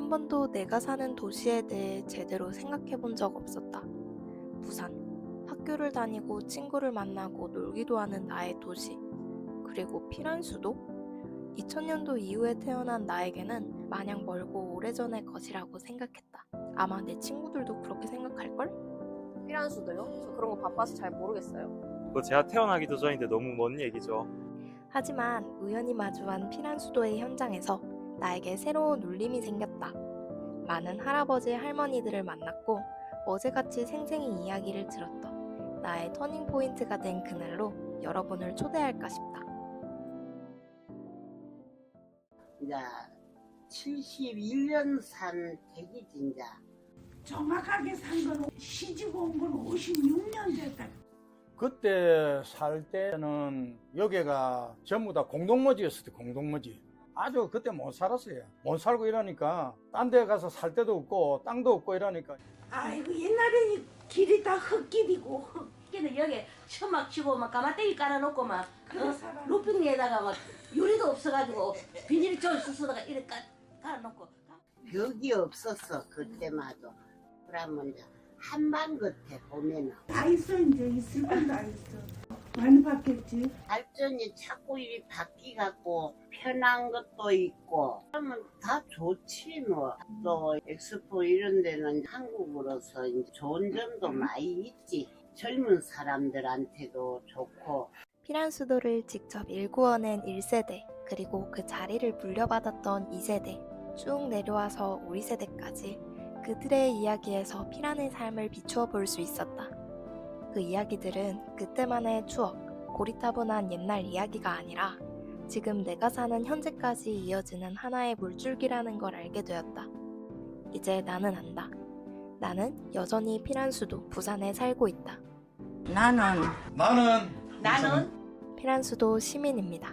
한 번도 내가 사는 도시에 대해 제대로 생각해 본 적 없었다. 부산. 학교를 다니고 친구를 만나고 놀기도 하는 나의 도시. 그리고 피란 수도? 2000년도 이후에 태어난 나에게는 마냥 멀고 오래전의 것이라고 생각했다. 아마 내 친구들도 그렇게 생각할걸? 피란 수도요? 저 그런 거 바빠서 잘 모르겠어요. 그거 제가 태어나기도 전인데 너무 먼 얘기죠. 하지만 우연히 마주한 피란 수도의 현장에서 나에게 새로운 울림이 생겼다. 많은 할아버지 할머니들을 만났고 어제같이 생생히 이야기를 들었던 나의 터닝 포인트가 된 그날로 여러분을 초대할까 싶다. 이제 71년 산 대기진자 정확하게 산 건 시집 온 건 56년 됐다. 그때 살 때는 여기가 전부 다 공동머지였을 때 공동머지 아주 그때 못 살았어요 못 살고 이러니까 딴 데 가서 살 데도 없고 땅도 없고 이러니까 아이고 옛날에 이 길이 다 흙길이고 흙. 걔는 여기 처막 치고 막 가마떼기 깔아놓고 막 어? 살아. 루핑 위에다가 막 유리도 없어가지고 비닐 좀 쓰다가 이렇게 깔, 깔아놓고 벽이 없었어 그때마도 그러면 한방 끝에 보면은 다 있어 이제 있을 건다 있어. 많이 바뀌었지. 발전이 자꾸 이리 바뀌갖고 편한 것도 있고 그러면 다 좋지 뭐 또 엑스포 이런 데는 한국으로서 이제 좋은 점도 많이 있지 젊은 사람들한테도 좋고 피란 수도를 직접 일구어낸 1세대, 그리고 그 자리를 물려받았던 2세대, 쭉 내려와서 우리 세대까지 그들의 이야기에서 피란의 삶을 비추어 볼 수 있었다. 그 이야기들은 그때만의 추억, 고리타분한 옛날 이야기가 아니라 지금 내가 사는 현재까지 이어지는 하나의 물줄기라는 걸 알게 되었다. 이제 나는 안다. 나는 여전히 피란수도 부산에 살고 있다. 나는 나는 나는 피란수도 시민입니다.